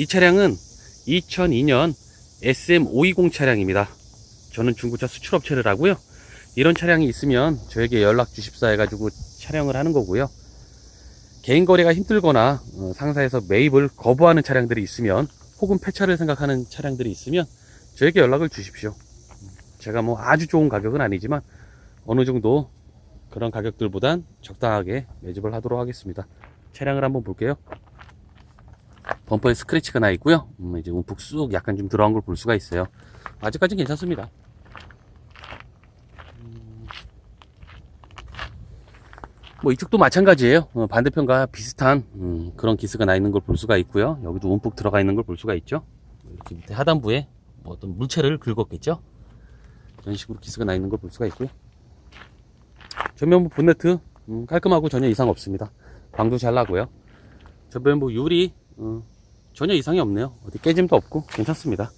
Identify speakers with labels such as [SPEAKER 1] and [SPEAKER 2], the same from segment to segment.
[SPEAKER 1] 이 차량은 2002년 SM520 차량입니다. 저는 중고차 수출업체를 하고요. 이런 차량이 있으면 저에게 연락 주십사 해가지고 촬영을 하는 거고요. 개인 거래가 힘들거나 어, 상사에서 매입을 거부하는 차량들이 있으면 혹은 폐차를 생각하는 차량들이 있으면 저에게 연락을 주십시오. 제가 뭐 아주 좋은 가격은 아니지만 어느 정도 그런 가격들보단 적당하게 매집을 하도록 하겠습니다. 차량을 한번 볼게요. 범퍼에 스크래치가 나 있고요. 음, 이제 움푹 쑥 약간 좀 들어간 걸 볼 수가 있어요. 아직까지는 괜찮습니다. 음. 뭐 이쪽도 마찬가지예요. 어, 반대편과 비슷한 음, 그런 기스가 나 있는 걸 볼 수가 있고요. 여기도 움푹 들어가 있는 걸 볼 수가 있죠. 이렇게 밑에 하단부에 뭐 어떤 물체를 긁었겠죠. 이런 식으로 기스가 나 있는 걸 볼 수가 있고요. 전면부 본네트 음, 깔끔하고 전혀 이상 없습니다. 광도 잘 나고요. 전면부 유리 어, 전혀 이상이 없네요. 어디 깨짐도 없고 괜찮습니다.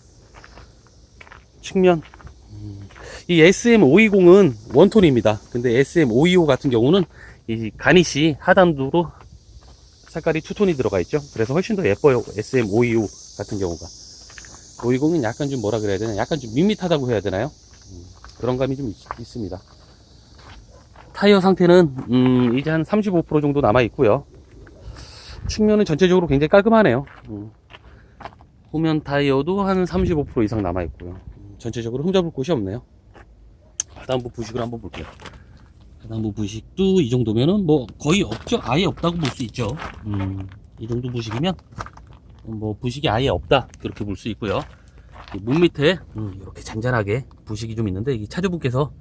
[SPEAKER 1] 측면 음, 이 SM520은 원톤입니다. 근데 SM525 같은 경우는 이 가니시 하단부로 색깔이 투톤이 들어가 있죠. 그래서 훨씬 더 예뻐요. SM525 같은 경우가 520은 약간 좀 뭐라 그래야 되나 약간 좀 밋밋하다고 해야 되나요? 음, 그런 감이 좀 있, 있습니다. 타이어 상태는 음, 이제 한 35% 정도 남아 있고요. 측면은 전체적으로 굉장히 깔끔하네요. 음. 후면 타이어도 한 35% 이상 남아 있고요. 음, 전체적으로 흠잡을 곳이 없네요. 하단부 부식을 한번 볼게요. 하단부 부식도 이 정도면은 뭐 거의 없죠. 아예 없다고 볼 수 있죠. 음, 이 정도 부식이면 뭐 부식이 아예 없다 그렇게 볼 수 있고요. 이문 밑에 음, 이렇게 잔잔하게 부식이 좀 있는데 이 차주분께서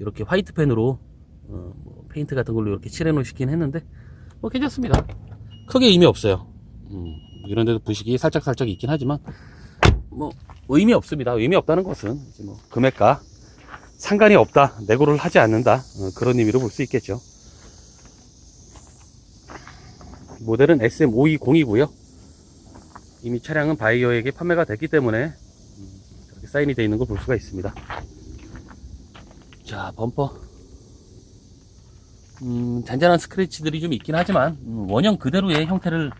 [SPEAKER 1] 이렇게 화이트 펜으로 어, 뭐 페인트 같은 걸로 이렇게 칠해 놓으시긴 했는데 뭐 괜찮습니다. 크게 의미 없어요. 음, 이런 데도 부식이 살짝 살짝 있긴 하지만 뭐 의미 없습니다. 의미 없다는 것은 뭐 금액과 상관이 없다, 내고를 하지 않는다 어, 그런 의미로 볼 수 있겠죠. 모델은 SM520이고요. 이미 차량은 바이어에게 판매가 됐기 때문에 음, 이렇게 사인이 되어 있는 걸 볼 수가 있습니다. 자, 범퍼. 음, 잔잔한 스크래치들이 좀 있긴 하지만 음, 원형 그대로의 형태를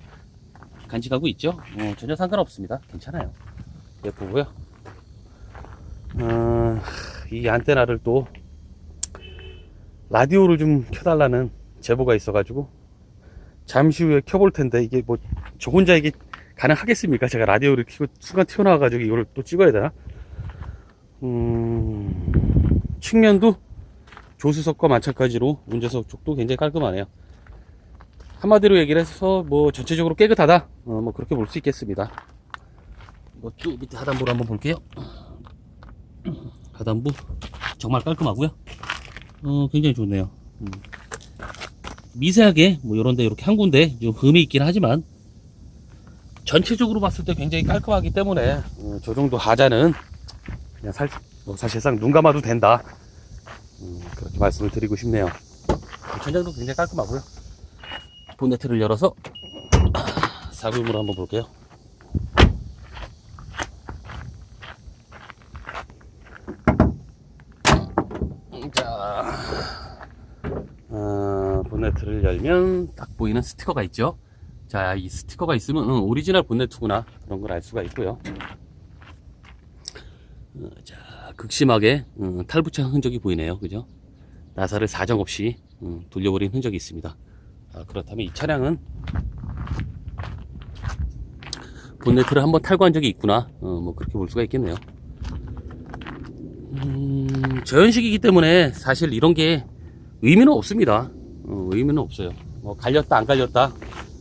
[SPEAKER 1] 간직하고 있죠. 어, 전혀 상관없습니다. 괜찮아요. 예쁘고요. 어, 이 안테나를 또 라디오를 좀 켜달라는 제보가 있어가지고 잠시 후에 켜볼 텐데 이게 뭐 저 혼자 이게 가능하겠습니까? 제가 라디오를 켜고 순간 튀어나와가지고 이걸 또 찍어야 되나? 음, 측면도 조수석과 마찬가지로 운전석 쪽도 굉장히 깔끔하네요. 한마디로 얘기를 해서 뭐 전체적으로 깨끗하다. 어, 뭐 그렇게 볼 수 있겠습니다. 이것도 밑에 하단부를 한번 볼게요. 하단부 정말 깔끔하고요. 어, 굉장히 좋네요. 음. 미세하게 뭐 이런데 이렇게 한 군데 좀 흠이 있긴 하지만 전체적으로 봤을 때 굉장히 깔끔하기 때문에 어, 저 정도 하자는 그냥 살, 뭐 사실상 눈 감아도 된다. 음, 그렇게 말씀을 드리고 싶네요. 천장도 굉장히 깔끔하고요. 본네트를 열어서 사구음으로 한번 볼게요. 자, 어, 본네트를 열면 딱 보이는 스티커가 있죠. 자, 이 스티커가 있으면 응, 오리지널 본네트구나 그런 걸 알 수가 있고요. 어, 자, 극심하게 음, 탈부착 흔적이 보이네요. 그죠? 나사를 사정없이 음, 돌려버린 흔적이 있습니다. 아, 그렇다면 이 차량은 본네트를 한번 탈거한 적이 있구나. 어, 뭐 그렇게 볼 수가 있겠네요. 음, 저연식이기 때문에 사실 이런 게 의미는 없습니다. 어, 의미는 없어요. 뭐 갈렸다 안 갈렸다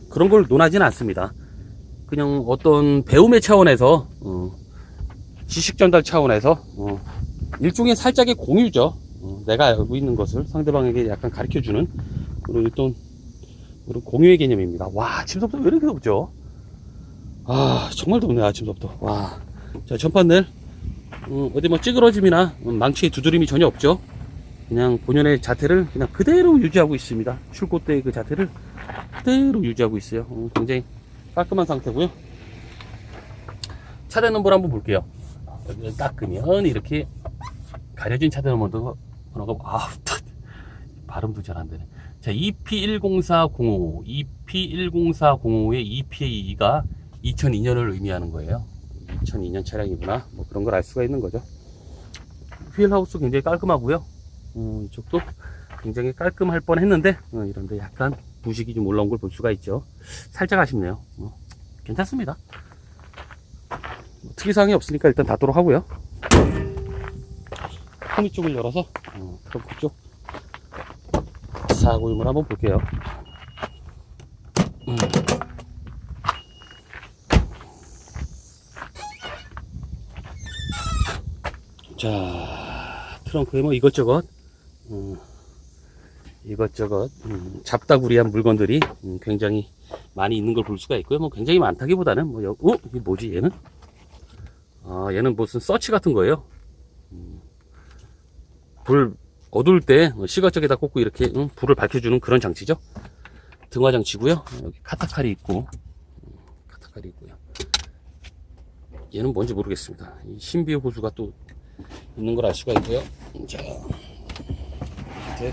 [SPEAKER 1] 그런 걸 논하지는 않습니다. 그냥 어떤 배움의 차원에서 어, 지식 전달 차원에서 어, 일종의 살짝의 공유죠. 어, 내가 알고 있는 것을 상대방에게 약간 가르쳐 주는 그런 어떤 그런 공유의 개념입니다. 와, 아침부터 왜 이렇게 덥죠? 아, 정말 덥네, 아침부터. 와. 자, 전판들, 어, 어디 뭐 찌그러짐이나 망치의 두드림이 전혀 없죠. 그냥 본연의 자태를 그냥 그대로 유지하고 있습니다. 출고 때의 그 자태를 그대로 유지하고 있어요. 어, 굉장히 깔끔한 상태고요. 차대 넘버 한번 볼게요. 여기를 닦으면 이렇게 가려진 차대 넘버가 아, 발음도 잘 안 되네. 자, EP10405, EP10405의 EPA가 2002년을 의미하는 거예요. 2002년 차량이구나. 뭐 그런 걸 알 수가 있는 거죠. 휠하우스 굉장히 깔끔하고요. 음, 이쪽도 굉장히 깔끔할 뻔 했는데, 어, 이런데 약간 부식이 좀 올라온 걸 볼 수가 있죠. 살짝 아쉽네요. 어, 괜찮습니다. 뭐 특이사항이 없으니까 일단 닫도록 하고요. 코미 쪽을 열어서, 어, 트렁크 쪽 사고임을 한번 볼게요. 음. 자, 트렁크에 뭐 이것저것, 음, 이것저것, 음, 잡다구리한 물건들이 음, 굉장히 많이 있는 걸 볼 수가 있고요. 뭐 굉장히 많다기보다는 뭐, 여, 어? 이게 뭐지, 얘는? 아, 얘는 무슨 서치 같은 거예요. 음, 불 어두울 때 시가적에다 꽂고 이렇게 응, 불을 밝혀주는 그런 장치죠. 등화 장치고요. 여기 카타칼이 있고, 음, 카타칼이 있고요. 얘는 뭔지 모르겠습니다. 이 신비호 호수가 또 있는 걸 알 수가 있고요. 자, 이제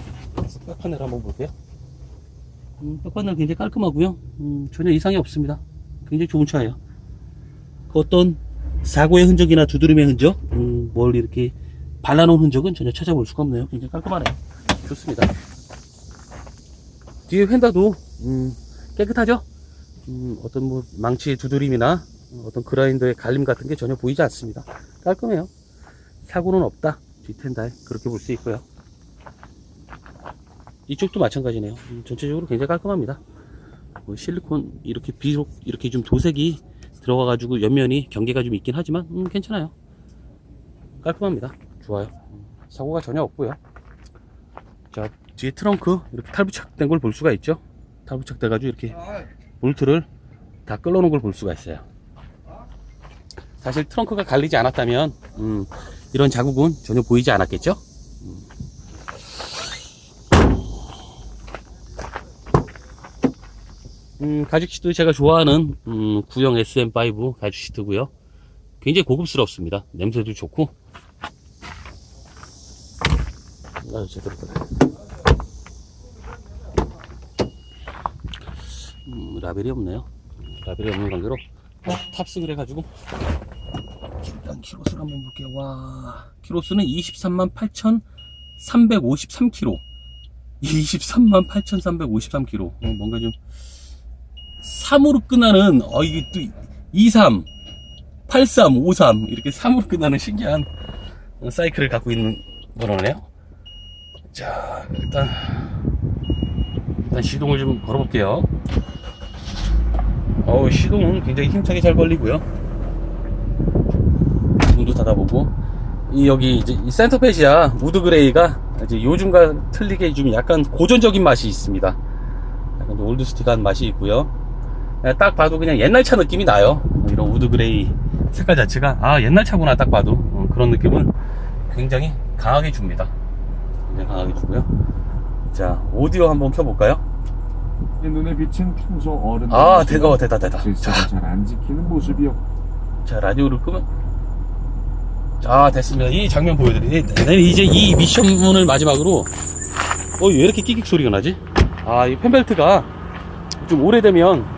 [SPEAKER 1] 백판을 한번 볼게요. 음, 백판을 굉장히 깔끔하고요. 음, 전혀 이상이 없습니다. 굉장히 좋은 차예요. 그 어떤 사고의 흔적이나 두드림의 흔적, 음, 뭘 이렇게 발라놓은 흔적은 전혀 찾아볼 수가 없네요. 굉장히 깔끔하네요. 좋습니다. 뒤에 휀다도 음, 깨끗하죠? 음, 어떤 뭐 망치의 두드림이나 어떤 그라인더의 갈림 같은 게 전혀 보이지 않습니다. 깔끔해요. 사고는 없다. 뒤텐다에 그렇게 볼 수 있고요. 이쪽도 마찬가지네요. 음, 전체적으로 굉장히 깔끔합니다. 뭐 실리콘 이렇게 비록 이렇게 좀 도색이 들어가가지고 옆면이 경계가 좀 있긴 하지만 음, 괜찮아요. 깔끔합니다. 좋아요. 음, 사고가 전혀 없고요. 자 뒤에 트렁크 이렇게 탈부착된 걸 볼 수가 있죠. 탈부착 돼가지고 이렇게 볼트를 다 끌어놓은 걸 볼 수가 있어요. 사실 트렁크가 갈리지 않았다면 음, 이런 자국은 전혀 보이지 않았겠죠. 음. 음, 가죽 시트 제가 좋아하는 음, 구형 SM5 가죽 시트고요. 굉장히 고급스럽습니다. 냄새도 좋고. 아, 제대로. 음, 라벨이 없네요. 라벨이 없는 관계로 어, 탑승을 해가지고 일단 키로수를 한번 볼게요. 와, 키로수는 23만 8,353km. 23만 8,353km. 어, 뭔가 좀 3으로 끝나는 어 이게 또 23, 83, 53 이렇게 3으로 끝나는 신기한 사이클을 갖고 있는 번호네요. 자, 일단 일단 시동을 좀 걸어볼게요. 어우 시동은 굉장히 힘차게 잘 걸리고요. 문도 닫아보고 이 여기 이제 이 센터페시아 우드 그레이가 이제 요즘과 틀리게 좀 약간 고전적인 맛이 있습니다. 약간 좀 올드스틱한 맛이 있고요. 예, 딱 봐도 그냥 옛날 차 느낌이 나요. 이런 우드 그레이 색깔 자체가 아 옛날 차구나 딱 봐도 어, 그런 느낌을 굉장히 강하게 줍니다. 굉장히 강하게 주고요. 자 오디오 한번 켜볼까요?
[SPEAKER 2] 이 눈에 비친 평소 어른
[SPEAKER 1] 아 대가 대다 대다.
[SPEAKER 2] 잘안 지키는 모습이요.
[SPEAKER 1] 자 라디오를 끄면 자 됐습니다. 이 장면 보여드리니 네, 이제 이 미션문을 마지막으로 어 왜 이렇게 끼익 소리가 나지? 아이 펜벨트가 좀 오래되면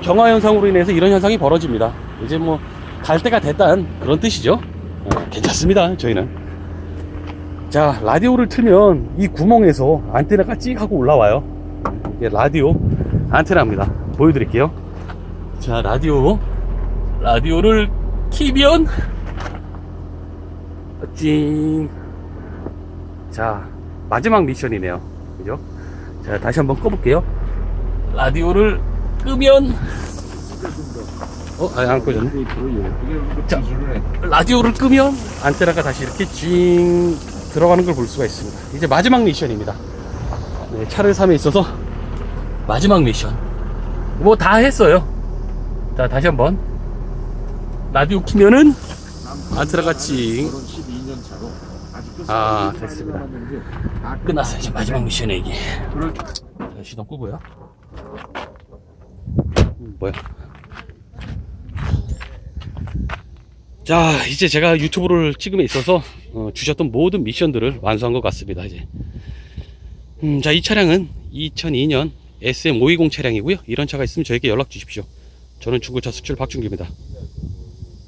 [SPEAKER 1] 경화 현상으로 인해서 이런 현상이 벌어집니다. 이제 뭐 갈 때가 됐다는 그런 뜻이죠. 어, 괜찮습니다. 저희는. 자 라디오를 틀면 이 구멍에서 안테나가 찍 하고 올라와요. 이게 라디오 안테나입니다. 보여드릴게요. 자 라디오 라디오를 키면 찡. 자 마지막 미션이네요. 그죠? 자 다시 한번 꺼볼게요. 라디오를 끄면 어? 아니 안 꺼졌네. 자. 라디오를 끄면 안테나가 다시 이렇게 찡 들어가는 걸 볼 수가 있습니다. 이제 마지막 미션입니다. 네, 차를 삼에 있어서 마지막 미션. 뭐 다 했어요. 자, 다시 한번. 라디오 키면은 안테나가 찡.
[SPEAKER 2] 결혼 12년 차로 아직도
[SPEAKER 1] 아,
[SPEAKER 2] 사람이
[SPEAKER 1] 됐습니다. 끝났어요. 이제 마지막 미션에 이게. 시동 끄고요. 음, 뭐야? 자, 이제 제가 유튜브를 찍음에 있어서 어, 주셨던 모든 미션들을 완수한 것 같습니다. 이제. 음, 자, 이 차량은 2002년 SM520 차량이고요. 이런 차가 있으면 저에게 연락 주십시오. 저는 중고차 수출 박준규입니다.